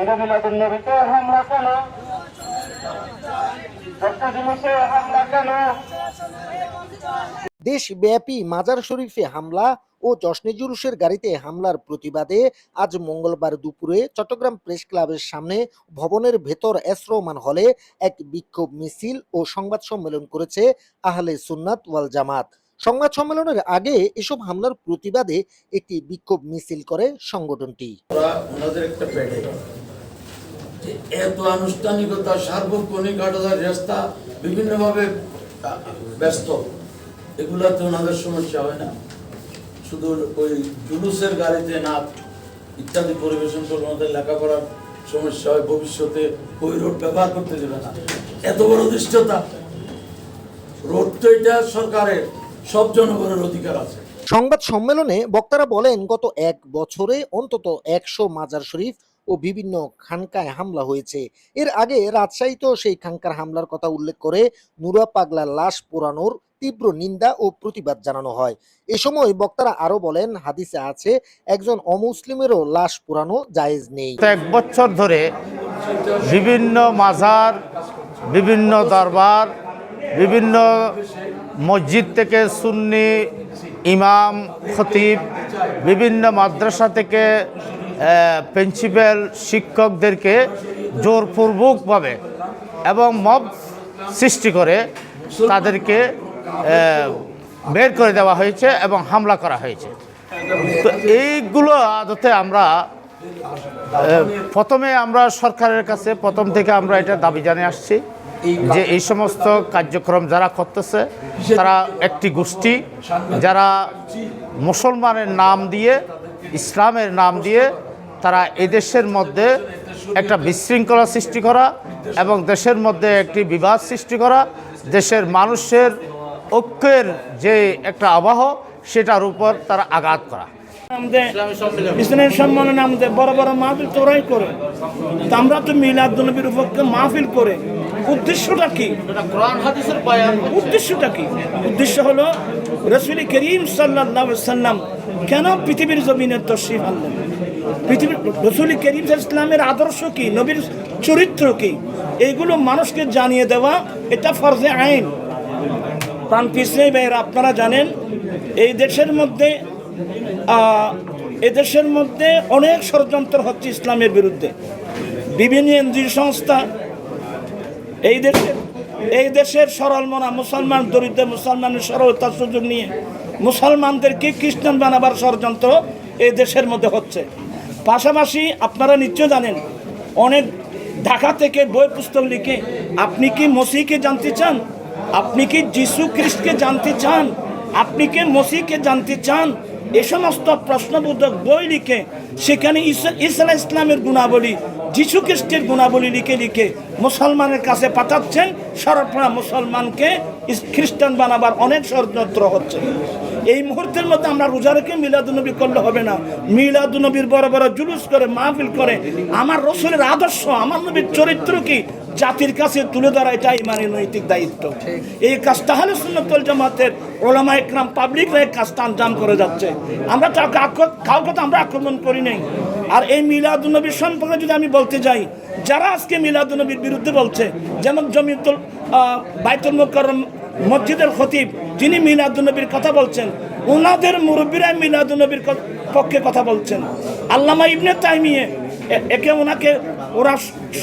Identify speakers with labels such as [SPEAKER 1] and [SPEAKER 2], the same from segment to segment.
[SPEAKER 1] ঈদে মিলাদুল নবীতে হামলা কেন? জিনিসে হামলা কেন?
[SPEAKER 2] দেশব্যাপী মাজার শরীফে হামলা ও জশ্নে জুলুসের গাড়িতে হামলার প্রতিবাদে আজ মঙ্গলবার দুপুরে চট্টগ্রাম প্রেস ক্লাবের সামনে ভবনের ভেতর এসরোমান হলে এক বিক্ষোভ মিছিল ও সংবাদ সম্মেলন করেছে আহলে সুন্নাত ওয়াল জামাত। সংবাদ সম্মেলনের আগে এসব হামলার প্রতিবাদে একটি বিক্ষোভ মিছিল করে সংগঠনটি
[SPEAKER 3] ওরা ওনাদের একটা পেটে যে এত আনুষ্ঠানিকতা, সার্বক্ষণিক আটাদার রাস্তা, বিভিন্নভাবে ব্যস্ত। এগুলাতে ওনাদের সমস্যা হয় না। শুধু ওই জুলুসের গাড়িতে নাচ ইত্যাদি পরিবেশন করে ওনাদের লেখাপড়ার সমস্যা হয়, ভবিষ্যতে ওই রোড ব্যবহার করতে দেবে না। এত বড় দৃষ্টতা রোড তো এটা সরকারের, সব জনগণের অধিকার আছে।
[SPEAKER 2] সংবাদ সম্মেলনে বক্তারা বলেন, গত এক বছরে অন্তত একশো মাজার শরীফ ও বিভিন্ন খানকায় হামলা হয়েছে। এর আগে রাজশাহীতেও সেই খানকার হামলার কথা উল্লেখ করে নুরা পাগলার লাশ পোড়ানোর তীব্র নিন্দা ও প্রতিবাদ জানানো হয়। এ সময় বক্তারা আরও বলেন, হাদিসে আছে, একজন অমুসলিমেরও লাশ পোড়ানো জায়েজ নেই।
[SPEAKER 4] এক বছর ধরে বিভিন্ন মাজার, বিভিন্ন দরবার, বিভিন্ন মসজিদ থেকে সুন্নি, ইমাম, খতিব, বিভিন্ন মাদ্রাসা থেকে প্রিন্সিপাল শিক্ষকদেরকে জোরপূর্বকভাবে এবং মব সৃষ্টি করে তাদেরকে বের করে দেওয়া হয়েছে এবং হামলা করা হয়েছে। তো এইগুলো আদতে আমরা প্রথমে আমরা সরকারের কাছে প্রথম থেকে আমরা এটা দাবি জানিয়ে আসছি যে এই সমস্ত কার্যক্রম যারা করতেছে, তারা একটি গোষ্ঠী যারা মুসলমানের নাম দিয়ে, ইসলামের নাম দিয়ে তারা এদেশের মধ্যে একটা বিশৃঙ্খলা সৃষ্টি করা এবং দেশের মধ্যে একটি বিবাদ সৃষ্টি করা, দেশের মানুষের ঐক্যের যে একটা আবাহ, সেটার উপর তারা আঘাত করা।
[SPEAKER 5] ইসলামের সম্মানে আমাদের বড় বড় মাহফিল তোরাই করে। আমরা তো মিলাদ মাহফিল করে উদ্দেশ্যটা কি? উদ্দেশ্যটা কি? উদ্দেশ্য হলো রসুল করিম সাল্লাহ সাল্লাম কেন পৃথিবীর জমিনে তশরিফ আনলেন? পৃথিবীর রসুল করিম ইসলামের আদর্শ কি? নবীর চরিত্র কি? এইগুলো মানুষকে জানিয়ে দেওয়া এটা ফরজে আইন। প্রাণ পিছিয়ে ভাইয়েরা, আপনারা জানেন, এই দেশের মধ্যে এদেশের মধ্যে অনেক ষড়যন্ত্র হচ্ছে ইসলামের বিরুদ্ধে। বিভিন্ন এনজিও সংস্থা এই দেশের এই দেশের সরল মনা, মুসলমান দরিদ্র মুসলমানের সরলতার সুযোগ নিয়ে মুসলমানদেরকে খ্রিস্টান বানাবার ষড়যন্ত্র এই দেশের মধ্যে হচ্ছে। পাশাপাশি আপনারা নিশ্চয় জানেন, অনেক ঢাকা থেকে বই পুস্তক লিখে আপনি কি মসিকে জানতে চান? আপনি কি যিশু খ্রিস্টকে জানতে চান? আপনি কি মসিকে জানতে চান? এ সমস্ত প্রশ্নবোধক বই লিখে সেখানে ঈসা ইসলামের গুণাবলী, যিশু খ্রিস্টের গুণাবলী লিখে লিখে মুসলমানের কাছে পাঠাচ্ছেন। সরপরা মুসলমানকে খ্রিস্টান বানাবার অনেক ষড়যন্ত্র হচ্ছে। এই মুহূর্তের মধ্যে আমরা রোজা রেখে মিলাদুনবী করলে হবে না। মিলাদুনবীর বড় বড় জুলুস করে, মাহফিল করে। আমার রসুলের আদর্শ, আমার নবীর চরিত্র কি? জাতির কাছে তুলে ধরা এটা ইমানের নৈতিক দায়িত্ব। এই কাজটা হলে সুন্নতুল জামাতের ওলামা একরাম পাবলিকরা এই কাজটা আঞ্জাম করে যাচ্ছে। আমরা কাউকে তো আমরা আক্রমণ করি নাই। আর এই মিলাদুনবীর সম্পর্কে যদি আমি বলতে যাই, যারা আজকে মিলাদুনবীর বিরুদ্ধে বলছে, যেমন জমিতুল বাইতুল মুকরম মসজিদের খতিব যিনি মিলাদুনবীর কথা বলছেন ওনাদের মুরব্বীরা মিলাদুনবীর ক- পক্ষে কথা বলছেন। আল্লামা ইবনে তাইমিয়ে একে ওনাকে ওরা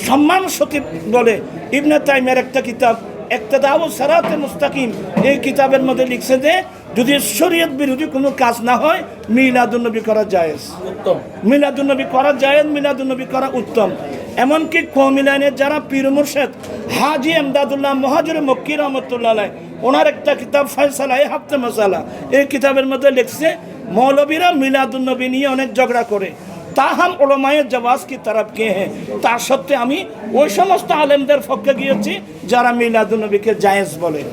[SPEAKER 5] সম্মান সতীব বলে। ইবনে তাইমের একটা কিতাব একটা দাও সারাতে মুস্তাকিম এই কিতাবের মধ্যে লিখছে যে যদি শরীয়ত বিরোধী কোনো কাজ না হয় মিলাদুন্নবী করা জায়েজ।
[SPEAKER 3] উত্তম।
[SPEAKER 5] মিলাদুন্নবী করা জায়েজ মিলাদুন্নবী করা উত্তম। এমনকি কৌমি লাইনের যারা পীর মুর্শেদ হাজি এমদাদুল্লাহ মহাজুর মক্কি রহমতুল্লাহ ওনার একটা কিতাব ফয়সালা, এ হাফতে মশালা। এই কিতাবের মধ্যে লিখছে, মৌলবীরা মিলাদুন্নবী নিয়ে অনেক ঝগড়া করে। তাহাম ওলমায়ের জবাস কি তরফ কে হ্যাঁ? তা সত্ত্বে আমি ওই সমস্ত আলেমদের পক্ষে গিয়েছি যারা মিলাদুন্নবীকে জায়েজ বলে।